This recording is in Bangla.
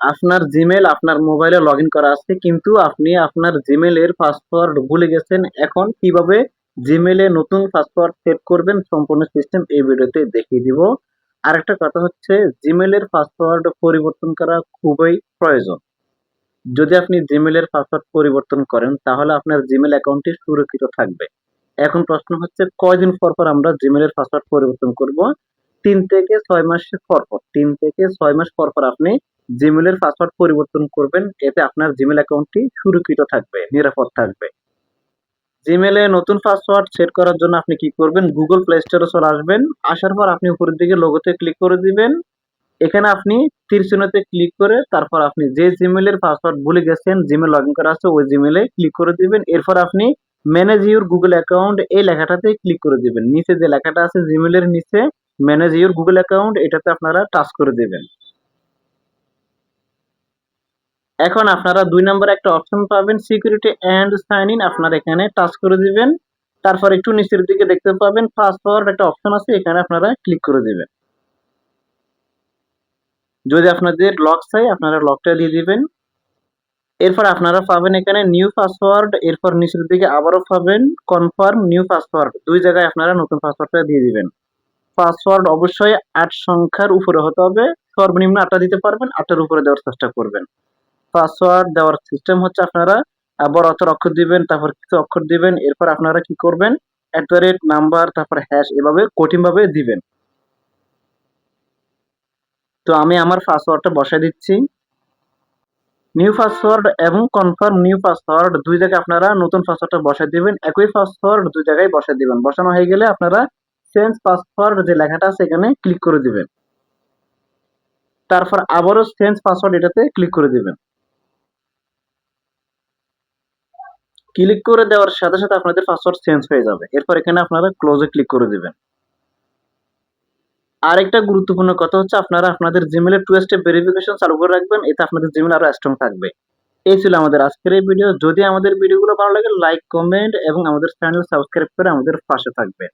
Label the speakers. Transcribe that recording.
Speaker 1: আপনার জিমেল আপনার মোবাইলে লগ করা আছে, কিন্তু আপনি আপনার জিমেলের পাসওয়ার্ড ভুলে গেছেন, এখন কীভাবে জিমেলে নতুন পাসওয়ার্ড সেট করবেন সম্পূর্ণ সিস্টেম এই ভিডিওতে দেখিয়ে দিব। আরেকটা কথা হচ্ছে জিমেলের পাসওয়ার্ড পরিবর্তন করা খুবই প্রয়োজন। যদি আপনি জিমেলের পাসওয়ার্ড পরিবর্তন করেন, তাহলে আপনার জিমেল অ্যাকাউন্টটি সুরক্ষিত থাকবে। এখন প্রশ্ন হচ্ছে, কয়দিন পর পর আমরা জিমেলের পাসওয়ার্ড পরিবর্তন করব? তিন থেকে ছয় মাস পর পর, তিন থেকে ছয় মাস পর পর আপনি জিমেলের পাসওয়ার্ড পরিবর্তন করবেন, এতে আপনার জিমেল অ্যাকাউন্টটি সুরক্ষিত থাকবে, নিরাপদ থাকবে। জিমেলে নতুন পাসওয়ার্ড সেট করার জন্য আপনি কি করবেন? গুগল প্লে স্টোরে চলে আসবেন, আসার পর আপনি উপরের দিকে লোগোতে ক্লিক করে দিবেন। এখানে আপনি তীর চিহ্নতে ক্লিক করে তারপর আপনি যে জিমেলের পাসওয়ার্ড ভুলে গেছেন জিমেল লগ ইন করা আছে, ওই জিমেলে ক্লিক করে দিবেন। এরপর আপনি ম্যানেজ ইউর গুগল অ্যাকাউন্ট এই লেখাটাতে ক্লিক করে দিবেন। নিচে যে লেখাটা আছে জিমেলের নিচে ম্যানেজ ইউর গুগল অ্যাকাউন্ট এটাতে আপনারা টাচ করে দিবেন। এখন আপনারা দুই নম্বর একটা অপশন পাবেন সিকিউরিটি অ্যান্ড সাইন ইন আপনারা এখানে টাচ করে দিবেন। তারপর একটু নিচের দিকে দেখতে পাবেন পাসওয়ার্ড একটা অপশন আছে, এখানে আপনারা ক্লিক করে দিবেন। যদি আপনাদের লক চাই, আপনারা লকটা দিয়ে দিবেন। এরপর আপনারা পাবেন এখানে নিউ পাসওয়ার্ড এরপর নিচের দিকে আবারও পাবেন কনফার্ম নিউ পাসওয়ার্ড দুই জায়গায় আপনারা নতুন পাসওয়ার্ডটা দিয়ে দিবেন। পাসওয়ার্ড অবশ্যই আট সংখ্যার উপরে হতে হবে। সর্বনিম্ন আটটা দিতে পারবেন আটটার উপরে দেওয়ার চেষ্টা করবেন। পাসওয়ার্ড দেওয়ার সিস্টেম হচ্ছে আপনারা বড় অক্ষর অক্ষর দিবেন, তারপর কিছু অক্ষর দিবেন, এরপর আপনারা কি করবেন? অ্যাট দ্য রেট নাম্বার তারপর হ্যাশ এভাবে কঠিনভাবে দিবেন। তো আমি আমার পাসওয়ার্ডটা বসাই দিচ্ছি। নিউ পাসওয়ার্ড এবং কনফার্ম নিউ পাসওয়ার্ড দুই জায়গায় আপনারা নতুন পাসওয়ার্ডটা বসাই দিবেন। একই পাসওয়ার্ড দুই জায়গায় বসাই দিবেন। বসানো হয়ে গেলে আপনারা চেঞ্জ পাসওয়ার্ড যে লেখাটা আছে এখানে ক্লিক করে দিবেন। তারপর আবারও চেঞ্জ পাসওয়ার্ড এটাতে ক্লিক করে দিবেন। ক্লিক করে দেওয়ার সাথে সাথে আপনাদের পাসওয়ার্ড চেঞ্জ হয়ে যাবে। এরপর এখানে আপনারা ক্লোজে ক্লিক করে দেবেন। আরেকটা গুরুত্বপূর্ণ কথা হচ্ছে, আপনারা আপনাদের জিমেলের টু স্টেপ ভেরিফিকেশন চালু করে রাখবেন, এতে আপনাদের জিমেল আরও স্ট্রং থাকবে। এই ছিল আমাদের আজকের এই ভিডিও যদি আমাদের ভিডিওগুলো ভালো লাগে লাইক কমেন্ট এবং আমাদের চ্যানেল সাবস্ক্রাইব করে আমাদের পাশে থাকবে